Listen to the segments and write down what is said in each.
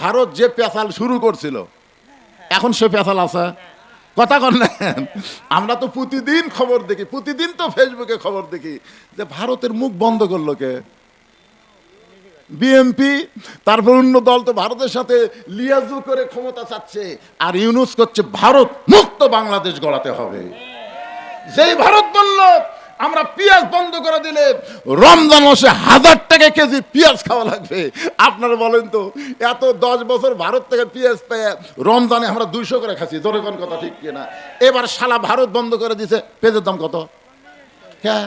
ভারত যে পেশাল শুরু করছিল, এখন সে পেশাল আছে? কথা কর আমরা তো প্রতিদিন খবর দেখি, প্রতিদিন তো ফেসবুকে খবর দেখি যে ভারতের মুখ বন্ধ করল কে? বিএমপি তারপর অন্য দল তো ভারতের সাথে লিয়াজু করে ক্ষমতা চাচ্ছে, আর ইউনুস করছে, ভারত মুক্ত বাংলাদেশ গড়াতে হবে। যেই ভারত বলল আমরা পেঁয়াজ বন্ধ করে দিলে রমজান মাসে হাজার টাকা কেজি পেঁয়াজ খাওয়া লাগবে। আপনারা বলেন তো, এত দশ বছর ভারত থেকে পেঁয়াজ পেয়ে রমজানে আমরা দুইশো করে খাচ্ছি, জোরে কোন কথা ঠিক কিনা? এবার শালা ভারত বন্ধ করে দিছে, পেঁয়াজের দাম কত? হ্যাঁ।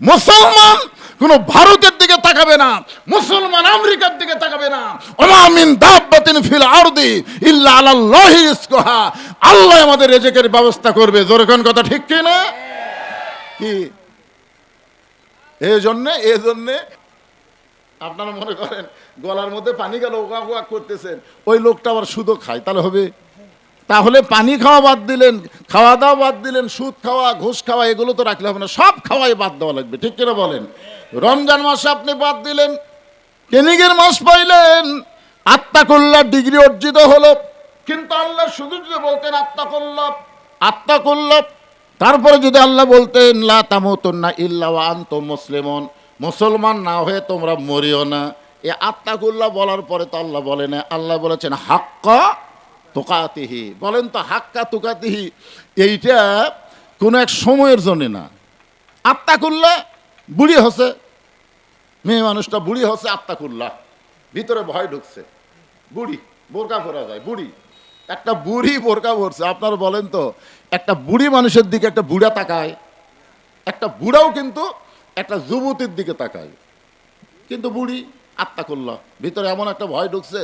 মুসলমান কোন ভারতের দিকে তাকাবে না, মুসলমান আমেরিকার দিকে তাকাবে না। ওমামিন দাব্বাতিন ফিল আরদি ইল্লা আলাল্লাহি রিজকুহা। আল্লাহ আমাদের রিজিকের ব্যবস্থা করবে। জোরে কথা ঠিক কি না কি? এই জন্য এই জন্য আপনারা মনে করেন, গলার মধ্যে পানি গেল ওকা ওকা করতেছেন। ওই লোকটা আবার সুদও খায়, তাহলে হবে? তাহলে পানি খাওয়া বাদ দিলেন, খাওয়া দাওয়া বাদ দিলেন, সুদ খাওয়া, ঘুষ খাওয়া, এগুলো তো রাখলে হবে না। সব খাওয়াই বাদ দেওয়া লাগবে, ঠিক কিনা বলেন? রমজান মাসে আপনি বাদ দিলেন কেনিগের মাস পাইলেন আত্মা কল্যাণ ডিগ্রি অর্জিত হলো। কিন্তু আল্লাহ শুধু যদি বলতেন আত্মা কল্যাণ আত্মা কল্যাণ তারপরে যদি আল্লাহ বলতেন, লা তামুতুন্না ইল্লা আনতুম মুসলিমুন মুসলমান না হয়ে তোমরা মরিও না। এ আত্মাকুল্লাহ বলার পরে তো আল্লাহ বলে না। আল্লাহ বলেছেন, হাক্কা তোকাতিহি বলেন তো, হাক্কা তোকাতিহি এইটা কোনো এক সময়ের জন্য না। আত্মাকুল্লাহ বুড়ি হসে মেয়ে মানুষটা বুড়ি হসে আত্মাকুল্লাহ ভিতরে ভয় ঢুকছে। বুড়ি, বোরকা পরা যায়, বুড়ি। একটা বুড়ি বোরকা পরছে, আপনারা বলেন তো, একটা বুড়ি মানুষের দিকে একটা বুড়া তাকায়। একটা বুড়াও কিন্তু একটা যুবতীর দিকে তাকায়। কিন্তু বুড়ি আত্মা করল ভিতরে এমন একটা ভয় ঢুকছে,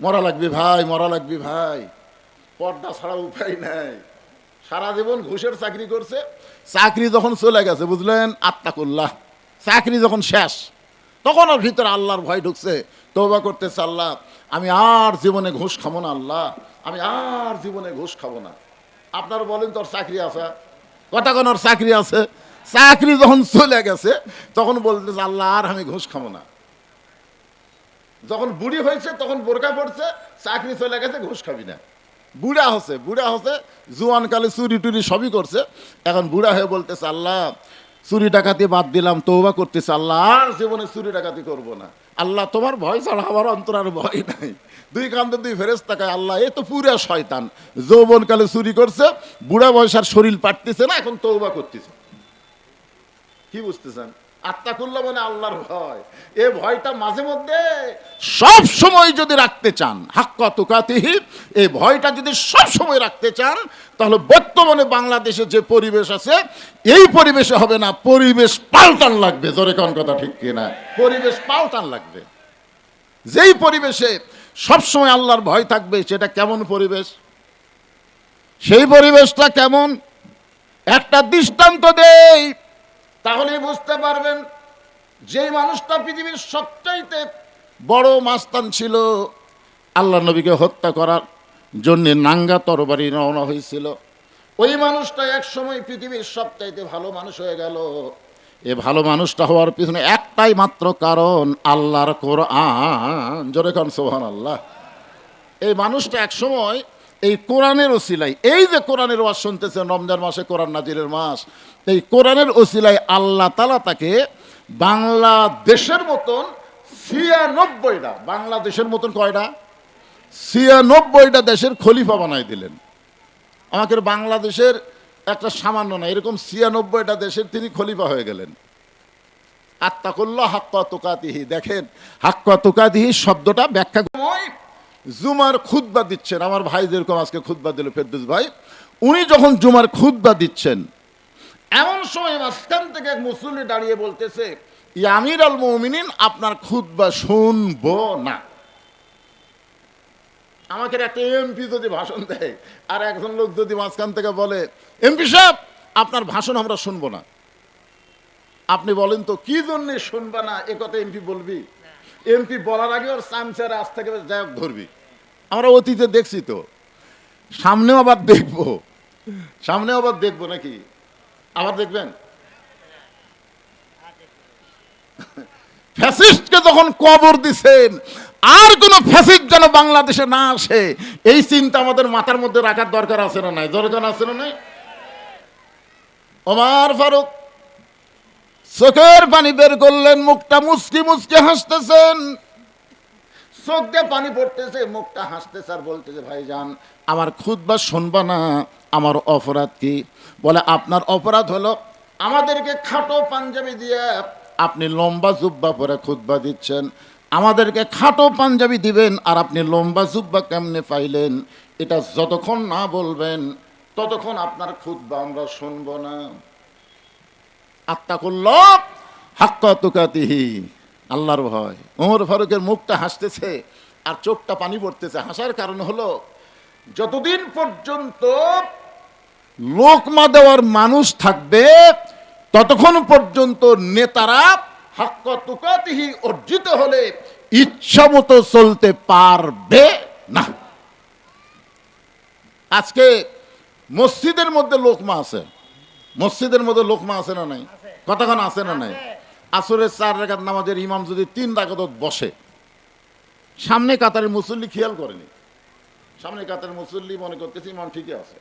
মরা লাগবি ভাই, মরা লাগবি ভাই, পর্দা ছাড়া উপায় নাই। সারা জীবন ঘুষের চাকরি করছে, চাকরি যখন চলে গেছে, বুঝলেন? আত্মা করল্লাহ চাকরি যখন শেষ তখন ওর ভিতরে আল্লাহর ভয় ঢুকছে। তৌবা করতেছে আল্লাহ, আমি আর জীবনে ঘুষ খাব না আল্লাহ, আমি আর জীবনে ঘুষ খাব না। আপনারা বলেন তোর চাকরি আছে? কথা কোন, ওর চাকরি আছে? চাকরি যখন চলে গেছে, তখন বলতেছে আল্লাহ, আর আমি ঘুষ খাব না। যখন বুড়ি হয়েছে, তখন বোরকা পড়ছে চাকরি চলে গেছে, ঘুষ খাবি না। বুড়া হচ্ছে বুড়া হচ্ছে, জুয়ানকালে চুরি টুরি সবই করছে। এখন বুড়া হয়ে বলতেছে আল্লাহ চুরি ডাকাতি বাদ দিলাম তৌবা করতেছে আল্লাহ, আর জীবনে চুরি ডাকাতি করব না। আল্লাহ তোমার ভয় ছাড়া আমার অন্তর আর ভয় নাই। দুই কান্দে দুই ফেরেস তাকায় আল্লাহ, এ তো পুরা শয়তান। যৌবনকালে চুরি করছে, বুড়া বয়সার শরীর পাটতেছে না, এখন তৌবা করতেছে। কি বুঝতেছেন? আত্মা করল মানে আল্লাহর ভয়। এ ভয়টা মাঝে মধ্যে সব সময় যদি রাখতে চান, হাক্কা তুকাতিহি এই ভয়টা যদি সব সময় রাখতে চান, তাহলে বর্তমানে বাংলাদেশে যে পরিবেশ আছে, এই পরিবেশে হবে না, পরিবেশ পাল্টান লাগবে। জোরে কোন কথা ঠিক কিনা? পরিবেশ পাল্টান লাগবে। যেই পরিবেশে সবসময় আল্লাহর ভয় থাকবে, সেটা কেমন পরিবেশ? সেই পরিবেশটা কেমন? একটা দৃষ্টান্ত দেই। তাহলেই বুঝতে পারবেন যে মানুষটা পৃথিবীর সবচাইতে বড় মাস্তান ছিল, আল্লাহ নবীকে হত্যা করার জন্য নাঙ্গা তরবারি রওনা হয়েছিল। ওই মানুষটা এক সময় পৃথিবীর সবচাইতে ভালো মানুষ হয়ে গেল। এ ভালো মানুষটা হওয়ার পিছনে একটাই মাত্র কারণ, আল্লাহর কোরআন। জোরে খান সোহান আল্লাহ এই মানুষটা এক সময় এই কোরআনের ওসিলাই এই যে কোরআনের ওয়াজ শুনতেছেন, রমজান মাসে কোরআন নাজিরের মাস, এই কোরআনের ওসিলাই আল্লাহ তালা তাকে বাংলাদেশের মতন ছিয়ানব্বইটা, বাংলাদেশের মতন কয়টা? ছিয়ানব্বইটা দেশের খলিফা বানাই দিলেন। আমাকে বাংলাদেশের একটা সামান্য না, এরকম ছিয়ানব্বইটা দেশের তিনি খলিফা হয়ে গেলেন। আত্মা করল হাক্কা তোকাতিহি, দেখেন, হাক্কা তোকাতিহি শব্দটা ব্যাখ্যা জুমার খুতবা দিচ্ছেন। আমার ভাই যেরকম আজকে খুতবা দিল, ফেরদুস ভাই, উনি যখন জুমার খুতবা দিচ্ছেন, এমন সময় মাঝখান থেকে এক মুসল্লি দাঁড়িয়ে বলতেছে ইয়ামির আল মৌমিনিন, আপনার খুতবা শুনব না। আমাকে একটা এমপি যদি ভাষণ দেয়, আর একজন লোক যদি মাঝখান থেকে বলে এমপি সাহেব, আপনার ভাষণ আমরা শুনব না। আপনি বলেন তো, কি জন্যে শুনবা না? এ কথা এমপি বলবি? এমপি বলার আগে ওর চামচার আজ থেকে যাই হোক ধরবি। আমরা অতীতে দেখছি তো। সামনেও আবার দেখব। সামনেও আবার দেখব নাকি? আবার দেখবেন? ফ্যাসিস্টকে যখন কবর দিছেন, আর কোনো ফ্যাসিস্ট যেন বাংলাদেশে না আসে, এই চিন্তা আমাদের মাথার মধ্যে রাখার দরকার আছে না নাই? দরকার আছে না নাই? ওমার ফারুক চোখের পানি বের করলেন, মুখটা মুচকি মুচকি হাসতেছেন। চোখ দিয়ে পানি পড়তেছে, মুখটা হাসতেছে আর বলতেছে, ভাইজান, আমার খুদবা শুনবা না, আমার অপরাধ কি? বলে, আপনার অপরাধ হলো আমাদেরকে খাটো পাঞ্জাবি দিয়ে আপনি লম্বা জুব্বা পরে খুদবা দিচ্ছেন। আমাদেরকে খাটো পাঞ্জাবি দিবেন আর আপনি লম্বা জুব্বা কেমনে পাইলেন? এটা যতক্ষণ না বলবেন, ততক্ষণ আপনার খুদবা আমরা শুনব না। আল্লাহর ভয়। ওমর ফারুকের মুখটা হাসতেছে আর চোখটা পানি পড়তেছে। হাসার কারণ হলো, যতদিন পর্যন্ত লোকমা দেওয়ার মানুষ থাকবে, ততক্ষণ পর্যন্ত নেতারা হাক্কা তুকাতিহি অর্জিত হলে ইচ্ছা মতো চলতে পারবে না। আজকে মসজিদের মধ্যে লোকমা আছে। মসজিদের মধ্যে লোকমা আছে না নাই? কতক্ষণ আছে না নাই? আসরের চার রেখাত নামাজের ইমাম যদি তিন রাকাত বসে সামনে কাতারের মুসল্লি খেয়াল করেনি। সামনে কাতার মুসল্লি মনে করতেছে ইমাম ঠিকই আছে।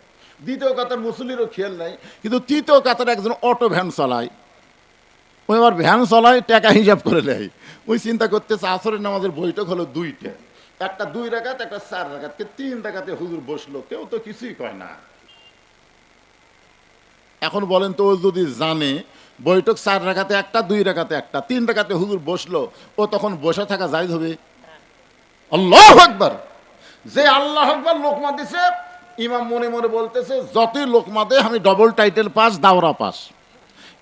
দ্বিতীয় কাতার মুসল্লিরও খেয়াল নাই কিন্তু তৃতীয় কাতার একজন অটো ভ্যান চালায়। ওই আবার ভ্যান চালায় টাকা হিসাব করে নেয়। ওই চিন্তা করতেছে আসরের নামাজের বৈঠক হলো দুইটা। একটা দুই রাখাত একটা চার রাখাত। কে তিন রাখাতে হুজুর বসল কেউ তো কিছুই কয় না। এখন বলেন তো ও যদি জানে বৈঠক চার রাখাতে একটা, দুই রাখাতে একটা, তিন রাখাতে হুজুর বসল, ও তখন বসে থাকা যাই হবে। আল্লাহ আকবার। যে আল্লাহ আকবার লোকমা দিছে, ইমাম মনে মনে বলতেছে, যতই লোকমা দে, আমি ডবল টাইটেল পাস দাওরা পাস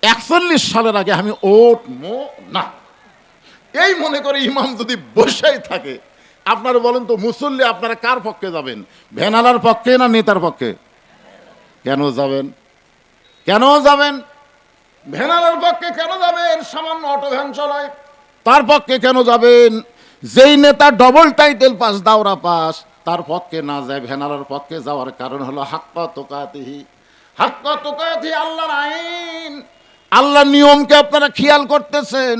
একচল্লিশ সালের আগে আমি ওট মো না। এই মনে করে ইমাম যদি বসেই থাকে, আপনারা বলেন তো, মুসল্লি আপনারা কার পক্ষে যাবেন? ভেনালার পক্ষে না নেতার পক্ষে? কেন যাবেন? কেন যাবেন? ভ্যানালার পক্ষে কেন যাবেন? সামান্য অটো ভ্যান চলায়। তার পক্ষে কেন যাবেন? যেই নেতা ডবল টাইটেল পাস দাওরা পাস তার পক্ষে না যায়। ভ্যানালার পক্ষে যাওয়ার কারণ হলো হাক্কা তোকাতিহি। হাক্কা তোকাতি আল্লাহর আইন। আল্লাহর নিয়মকে আপনারা খেয়াল করতেছেন।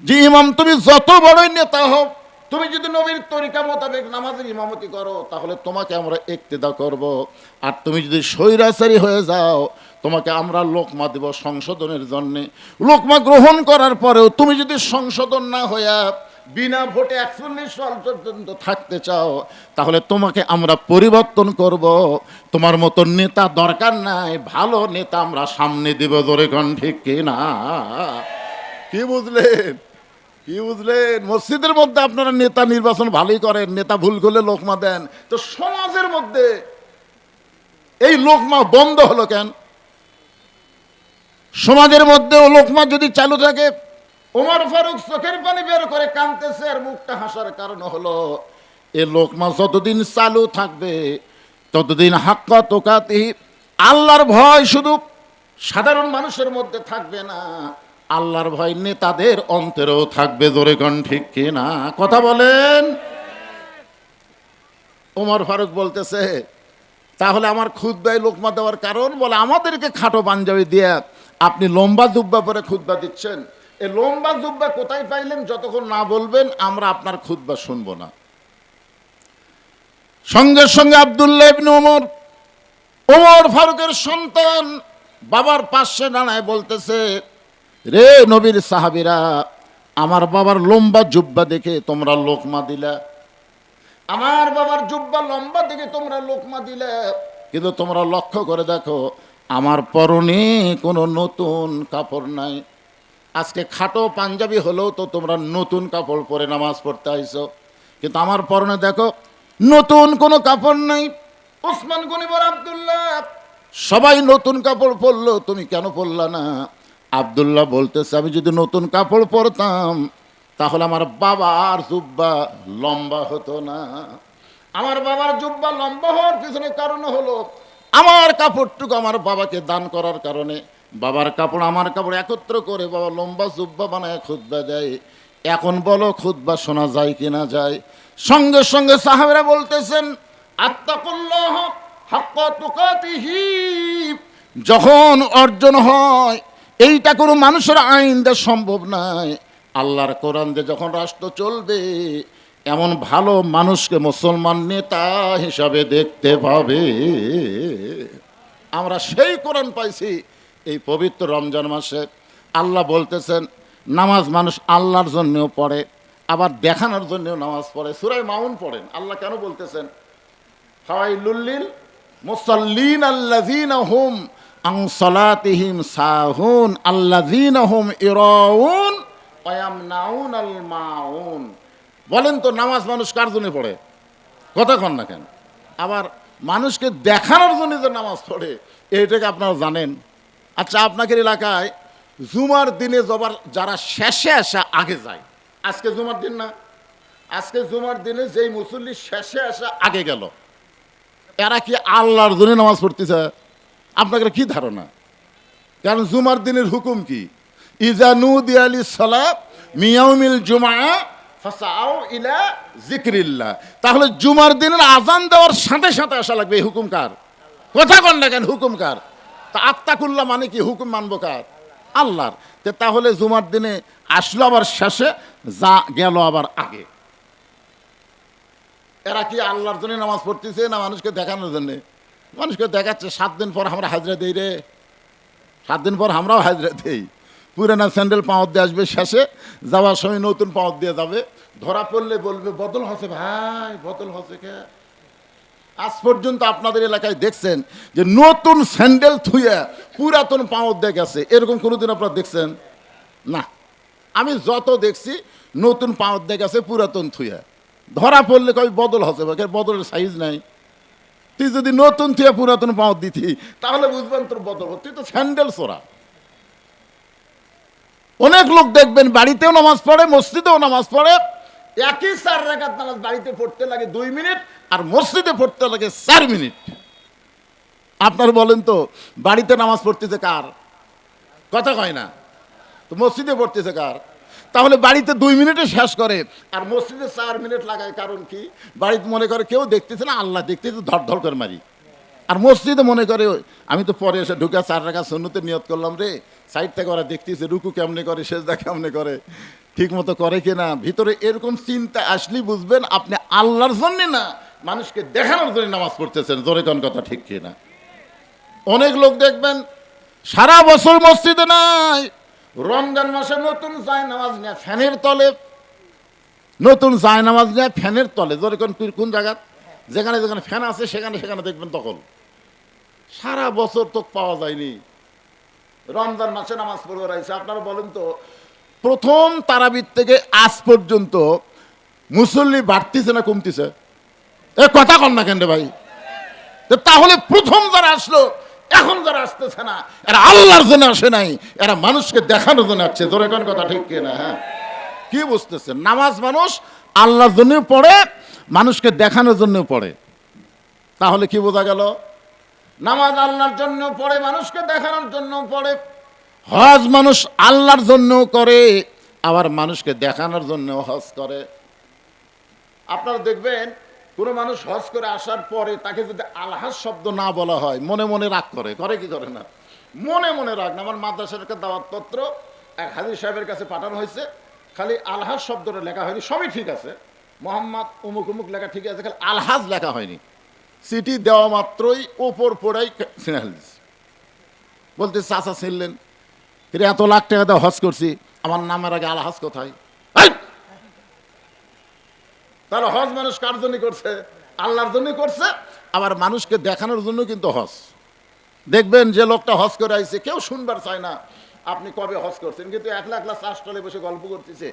যে ইমাম, তুমি যত বড়ই নেতা হোক, তুমি যদি নবীর তরিকা মোতাবেক নামাজের ইমামতি করো, তাহলে তোমাকে আমরা একতেদা করব। আর তুমি যদি স্বৈরাচারী হয়ে যাও তোমাকে আমরা লোকমা দেব সংশোধনের জন্যে। লোকমা গ্রহণ করার পরেও তুমি যদি সংশোধন না হইয়া বিনা ভোটে একচল্লিশ সাল পর্যন্ত থাকতে চাও, তাহলে তোমাকে আমরা পরিবর্তন করব। তোমার মতো নেতা দরকার নাই, ভালো নেতা আমরা সামনে দেব কন, ঠিক কিনা কি বুঝলেন? কি বুঝলেন? মসজিদের মধ্যে আপনারা নেতা নির্বাচন ভালোই করেন, নেতা ভুল করলে লোকমা দেন। তো সমাজের মধ্যে এই লোকমা বন্ধ হলো কেন? সমাজের মধ্যে ও লোকমা যদি চালু থাকে, ওমর ফারুক চোখের পানি বের করে কাঁদতেছে আর মুখটা হাসার কারণ হলো, এ লোকমা যতদিন চালু থাকবে, ততদিন হাক্কা তোকাতি, আল্লাহর ভয় শুধু সাধারণ মানুষের মধ্যে থাকবে না, আল্লাহর ভয় নেতাদের অন্তরেও থাকবে, জোরে কন ঠিক কিনা? কথা বলেন। ওমর ফারুক বলতেছে, তাহলে আমার খুদ্ায় লোকমা দেওয়ার কারণ বলে আমাদেরকে খাটো পাঞ্জাবি দিয়ে আপনি লম্বা জুব্বা পরে খুদ্া দিচ্ছেন। এই লম্বা জুব্বা কোথায় পাইলেন? যতক্ষণ না বলবেন, আমরা আপনার খুদ্া শুনব না। সঙ্গে সঙ্গে আবদুল্লাহ ওমর ওমর ফারুকের সন্তান বাবার পাশে দাঁড়ায় বলতেছে, রে নবীর সাহাবিরা, আমার বাবার লম্বা জুব্বা দেখে তোমরা লোকমা দিলা। আমার বাবার জুব্বা লম্বা দেখে তোমরা লোকমা দিলে। কিন্তু তোমরা লক্ষ্য করে দেখো আমার পরনে কোনো নতুন কাপড় নাই। আজকে খাটো পাঞ্জাবি হলেও তো তোমরা নতুন কাপড় পরে নামাজ পড়তে আইছো। কিন্তু আমার পরনে দেখো, নতুন কোনো কাপড় নাই। ওসমান গনিবর আবদুল্লাহ, সবাই নতুন কাপড় পরলো, তুমি কেন পরলা না? আবদুল্লাহ বলতেছে, আমি যদি নতুন কাপড় পরতাম, তাহলে আমার বাবার জুব্বা লম্বা হতো না। আমার বাবার জুব্বা লম্বা হওয়ার পিছনে কারণ হলো আমার কাপড়টুকু আমার বাবাকে দান করার কারণে বাবার কাপড় আমার কাপড় একত্র করে বাবা লম্বা জুব্বা বানায় খুদ্া দেয়। এখন বলো খুদ্া শোনা যায় কি না যায়? সঙ্গে সঙ্গে সাহাবেরা বলতেছেন আত্মাকুল্লাহ যখন অর্জন হয়, এইটা কোনো মানুষের আইন দেওয়া সম্ভব নয়। আল্লাহর কোরআন দিয়ে যখন রাষ্ট্র চলবে এমন ভালো মানুষকে মুসলমান নেতা হিসাবে দেখতে পাবে। আমরা সেই কোরআন পাইছি, এই পবিত্র রমজান মাসে। আল্লাহ বলতেছেন, নামাজ মানুষ আল্লাহর জন্যও পড়ে, আবার দেখানোর জন্যও নামাজ পড়ে। সুরাই মাউন পড়েন। আল্লাহ কেন বলতেছেন? ফাওয়াইলুল্লিল মুসাল্লিন আল্লাযীনা হুম আন সালাতিহিম সাহুন, আল্লাযীনা হুম ইরাউন ওয়া ইয়ামনাউনাল মাউন। বলেন তো নামাজ মানুষ কার জন্য পড়ে? কথা না কেন? আবার মানুষকে দেখানোর জন্য যে নামাজ পড়ে এইটাকে আপনারা জানেন? আচ্ছা আপনাদের এলাকায় জুমার দিনে জবার যারা শেষে আসা, আগে যায়। আজকে জুমার দিন না? আজকে জুমার দিনে যেই মুসল্লি শেষে আসা, আগে গেল। এরা কি আল্লাহর জন্য নামাজ পড়তেছে? আপনাদের কি ধারণা? কারণ জুমার দিনের হুকুম কি? ইজানু দিয়ালি সালাত মিয়াউমিল জুমা তাহলে জুমার দিনের আজান দেওয়ার সাথে সাথে আসা লাগবে, এই হুকুম কার? কথা কন না কেন, হুকুম কার? তা আত্মাকুল্লাহ মানে কি, হুকুম মানবো কার? আল্লাহর। তাহলে জুমার দিনে আসলো আবার শেষে, যা গেল আবার আগে। এরা কি আল্লাহর জন্য নামাজ পড়তেছে না মানুষকে দেখানোর জন্য? মানুষকে দেখাচ্ছে, সাত দিন পর আমরা হাজরা দিই রে। সাত দিন পর আমরাও হাজরা দিই। পুরানা স্যান্ডেল পাওয়ার দিয়ে আসবে শেষে, যাওয়ার সময় নতুন পাওয়ার দিয়ে যাবে। ধরা পড়লে বলবে, বদল হসে ভাই, বদল হসে কে? আজ পর্যন্ত আপনাদের এলাকায় দেখছেন যে নতুন স্যান্ডেল থুয়ে পুরাতন পাওয়ার দিয়ে গেছে। এরকম কোনোদিন আপনারা দেখছেন? না। আমি যত দেখছি, নতুন পাওয়ার দিয়ে গেছে পুরাতন থুয়ে। ধরা পড়লে কবি বদল হসে ভাই বদলের সাইজ নাই। তুই যদি নতুন থুয়ে পুরাতন পাওয়ার দিতি, তাহলে বুঝবেন তোর বদল। তুই তো স্যান্ডেল চোরা। অনেক লোক দেখবেন বাড়িতেও নামাজ পড়ে, মসজিদেও নামাজ পড়ে। একই চার রেখাত নামাজ বাড়িতে পড়তে লাগে দুই মিনিট আর মসজিদে পড়তে লাগে চার মিনিট। আপনার বলেন তো, বাড়িতে নামাজ পড়তেছে কার? কথা কয় না। তো মসজিদে পড়তেছে কার? তাহলে বাড়িতে দুই মিনিটে শেষ করে আর মসজিদে চার মিনিট লাগায় কারণ কি? বাড়িতে মনে করে কেউ দেখতেছে না, আল্লাহ দেখতেছে ধর ধর করে মারি। আর মসজিদে মনে করে আমি তো পরে এসে ঢুকে চার টাকা শূন্যতে নিয়ত করলাম রে। সাইড থেকে ওরা দেখতেছে রুকু কেমনে করে, সেজদা কেমনে করে ঠিক মতো করে কিনা। ভিতরে এরকম চিন্তা আসলেই বুঝবেন আপনি আল্লাহর জন্য না, মানুষকে দেখানোর জন্য নামাজ পড়তেছেন। জোরে কোন কথা ঠিক কিনা? অনেক লোক দেখবেন, সারা বছর মসজিদে নাই। রমজান মাসে নতুন যায় নামাজ নেয় ফ্যানের তলে, নতুন যায় নামাজ নেয় ফ্যানের তলে। জোরে কোন কোন জায়গা যেখানে যেখানে ফ্যান আছে, সেখানে সেখানে দেখবেন তখন। সারা বছর তো পাওয়া যায়নি। রমজান মাসে নামাজ পড়বে রাইছে আপনারা বলেন তো, প্রথম তারাবির থেকে আজ পর্যন্ত মুসল্লি বাড়তিছে না কমতিছে? এ কথা কন না কেন রে ভাই? তাহলে প্রথম যারা আসলো, এখন যারা আসতেছে না, এরা আল্লাহর জন্য আসে নাই, এরা মানুষকে দেখানোর জন্য আসছে। তোর এখন কথা ঠিক কিনা হ্যাঁ? কি বুঝতেছেন? নামাজ মানুষ আল্লাহর জন্য পড়ে, মানুষকে দেখানোর জন্য পড়ে। তাহলে কি বোঝা গেল? নামাজ আল্লাহর জন্য পড়ে মানুষকে দেখানোর জন্য পড়ে। হজ মানুষ আল্লাহর জন্য করে আবার মানুষকে দেখানোর জন্য হজ করে। আপনারা দেখবেন কোনো মানুষ হজ করে আসার পরে তাকে যদি আলহাজ শব্দ না বলা হয় মনে মনে রাগ করে। করে কি করে না? মনে মনে রাগ না। আমার মাদ্রাসার একটা দাওয়াত পত্র এক হাজির সাহেবের কাছে পাঠানো হয়েছে। খালি আলহাজ শব্দটা লেখা হয়নি সবই ঠিক আছে। মোহাম্মদ উমুক উমুক লেখা ঠিক আছে খালি আলহাজ লেখা হয়নি। সিটি দেওয়া মাত্রই ওপর পড়াই ছিঁড়ে দিচ্ছে বলতে চাচা ছিনলেন এত লাখ টাকা দিয়ে হজ করছি। আমার নামের আগে আলহাজ কোথায়! তাহলে হজ মানুষ কার জন্য করছে? আল্লাহর জন্য করছে। আবার মানুষকে দেখানোর জন্য কিন্তু হজ। দেখবেন যে লোকটা হজ করে আইছে, কেউ শুনবার চায় না, আপনি কবে হজ করছেন? কিন্তু একলা একলা চাষ টলে বসে গল্প করতেছে।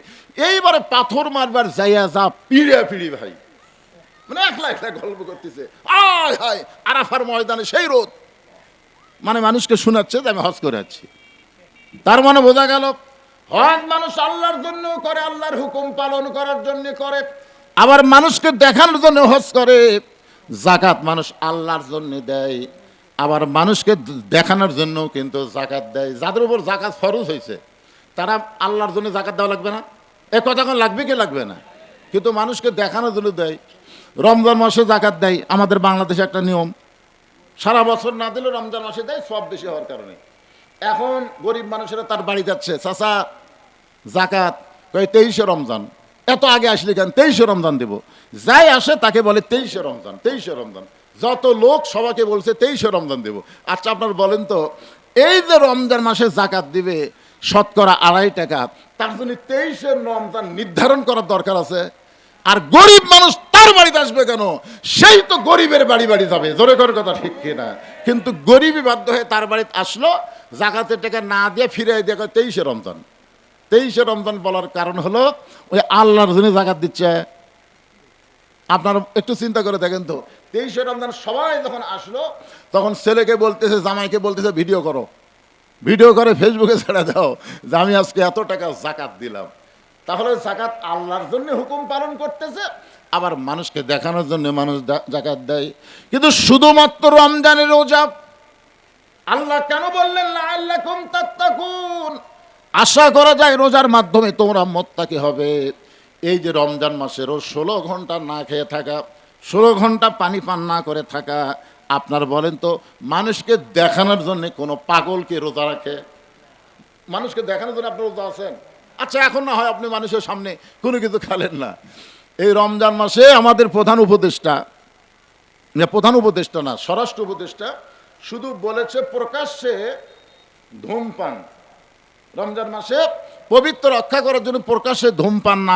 এইবারে পাথর মারবার যাইয়া যা পিড়িয়া পিড়ি ভাই। মানে একলা একলা গল্প করতেছে। আয় হায়, আরাফার ময়দানে সেই রোদ। মানে মানুষকে শোনাচ্ছে যে আমি হজ করে আছি। তার মানে বোঝা গেল, হজ মানুষ আল্লাহর জন্য করে, আল্লাহর হুকুম পালন করার জন্য করে। আবার মানুষকে দেখানোর জন্য হজ করে। জাকাত মানুষ আল্লাহর জন্য দেয়। আবার মানুষকে দেখানোর জন্য কিন্তু জাকাত দেয়। যাদের উপর জাকাত ফরজ হয়েছে, তারা আল্লাহর জন্য জাকাত দেওয়া লাগবে না। এ কথা লাগবে কি লাগবে না? কিন্তু মানুষকে দেখানোর জন্য দেয়। রমজান মাসে জাকাত দেয়, আমাদের বাংলাদেশে একটা নিয়ম। সারা বছর না দিলেও রমজান মাসে দেয়, সব বেশি হওয়ার কারণে। এখন গরিব মানুষেরা তার বাড়ি যাচ্ছে, চাচা, জাকাত, কয় তেইশে রমজান? এত আগে আসলে কেন? তেইশে রমজান দেব। যাই আসে, তাকে বলে তেইশে রমজান তেইশে রমজান। যত লোক সবাইকে বলছে, তেইশে রমজান দেব। আচ্ছা আপনার বলেন তো, এই যে রমজান মাসে জাকাত দিবে, শতকরা আড়াই টাকা, তার জন্য তেইশে রমজান নির্ধারণ করার দরকার আছে? আর গরিব মানুষ তার বাড়িতে আসবে কেন? সেই তো গরিবের বাড়ি বাড়ি যাবে। জোরে করে কথা ঠিক কিনা? কিন্তু গরিবই বাধ্য হয়ে তার বাড়িতে আসলো জাকাতের টাকা না দিয়ে ফিরে কয়, তেইশে রমজান। তেইশে রমজান বলার কারণ হলো ওই আল্লাহর জন্য জাকাত দিচ্ছে। আপনারা একটু চিন্তা করে দেখেন তো তেইশে রমজান সবাই যখন আসলো তখন ছেলেকে বলতেছে জামাইকে বলতেছে ভিডিও করো। ভিডিও করে ফেসবুকে ছেড়ে দাও যে আমি আজকে এত টাকা জাকাত দিলাম। তাহলে জাকাত আল্লাহর জন্য হুকুম পালন করতেছে, আবার মানুষকে দেখানোর জন্য মানুষ জাকাত দেয়। কিন্তু শুধুমাত্র রমজানের রোজা। আল্লাহ কেন বললেন না আল্লাহ কুম তাত্তাকুন? আশা করা যায় রোজার মাধ্যমে তোমরা মোত্তাকি হবে। এই যে রমজান মাসের ও ষোলো ঘণ্টা না খেয়ে থাকা, ষোলো ঘণ্টা পানি পান না করে থাকা, আপনার বলেন তো, মানুষকে দেখানোর জন্য কোনো পাগলকে রোজা রাখে? মানুষকে দেখানোর জন্য আপনি রোজা আছেন? আচ্ছা এখন না হয় আপনি মানুষের সামনে কোনো কিছু খেলেন না। এই রমজান মাসে আমাদের প্রধান উপদেষ্টা, না, প্রধান উপদেষ্টা না, স্বরাষ্ট্র উপদেষ্টা শুধু বলেছে প্রকাশ্যে ধূমপান। রমজান মাসে পবিত্র রক্ষা করার জন্য প্রকাশ্যে ধূমপান না